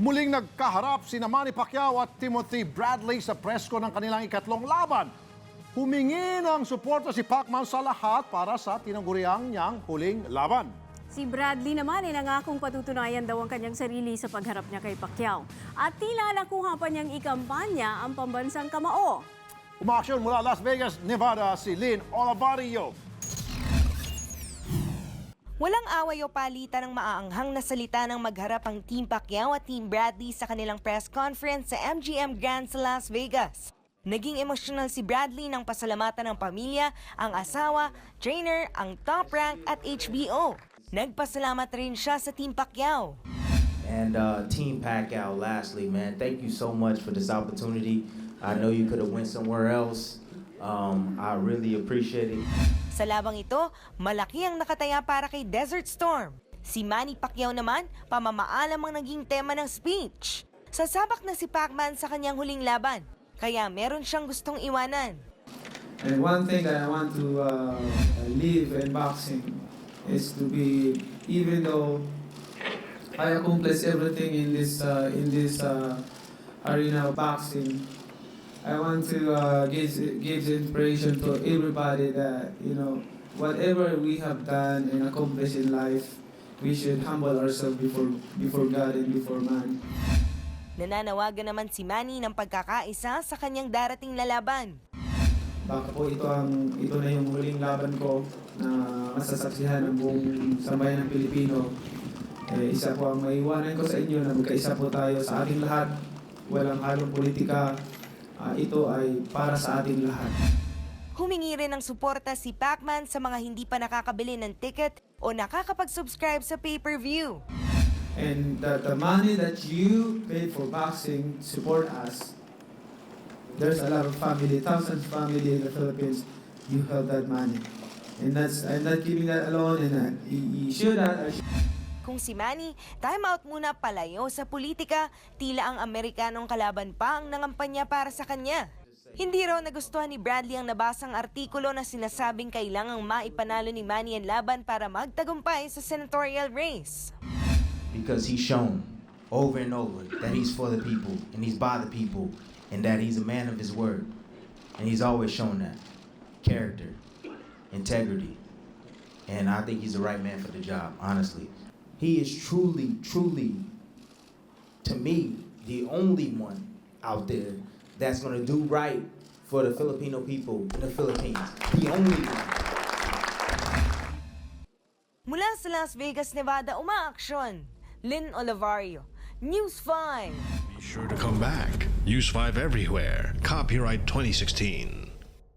Muling nagkaharap si Manny Pacquiao at Timothy Bradley sa presko ng kanilang ikatlong laban. Humingi ng suporta si Pacman sa lahat para sa tinaguriang niyang huling laban. Si Bradley naman ay nangakong patutunayan daw ang kanyang sarili sa pagharap niya kay Pacquiao. At tila nakuha pa niyang ikampanya ang pambansang kamao. Umaaksyon mula Las Vegas, Nevada, si Lynn Olivario. Walang away o palitan ng maaanghang na salita ng magharap ang Team Pacquiao at Team Bradley sa kanilang press conference sa MGM Grand sa Las Vegas. Naging emosyonal si Bradley ng pasalamatan ng pamilya, ang asawa, trainer, ang top rank at HBO. Nagpasalamat rin siya sa Team Pacquiao. And uh, Team Pacquiao, lastly, man, thank you so much for this opportunity. I know you could have went somewhere else. Um, I really appreciate it. Sa labang ito, malaki ang nakataya para kay Desert Storm. Si Manny Pacquiao naman, pamamaalam ang naging tema ng speech. Sasabak na si Pacman sa kanyang huling laban, kaya meron siyang gustong iwanan. And one thing that I want to uh, leave in boxing is to be, even though I accomplished everything in this uh, in this uh, arena of boxing, I want to uh, give give inspiration to everybody that you know whatever we have done and accomplished in life, we should humble ourselves before before God and before man. Nananawagan naman si Manny ng pagkakaisa sa kanyang darating lalaban. Baka po ito ang ito na yung huling laban ko na masasaksihan ng buong sambayan ng Pilipino. Eh, isa po ang maiwanan ko sa inyo na magkaisa po tayo sa ating lahat. Walang halong politika. Ah, ito ay para sa ating lahat. Humingi rin ng suporta si Pacman sa mga hindi pa nakakabili ng ticket o nakakapag-subscribe sa pay-per-view. And the, the money that you paid for boxing, support us. There's a lot of family, thousands of family in the Philippines. You have that money. And that's, I'm not giving that alone. And uh, you, you should, uh, Kung si Manny, time out muna palayo sa politika, tila ang Amerikanong kalaban pa ang nangampanya para sa kanya. Hindi raw nagustuhan ni Bradley ang nabasang artikulo na sinasabing kailangang maipanalo ni Manny ang laban para magtagumpay sa senatorial race. Because he's shown over and over that he's for the people and he's by the people and that he's a man of his word. And he's always shown that. Character, integrity. And I think he's the right man for the job, honestly. He is truly, truly, to me, the only one out there that's going to do right for the Filipino people in the Philippines. The only one. Mula sa Las Vegas, Nevada, umaaksyon. Lynn Olivario, News 5. Be sure to come back. News 5 everywhere. Copyright 2016.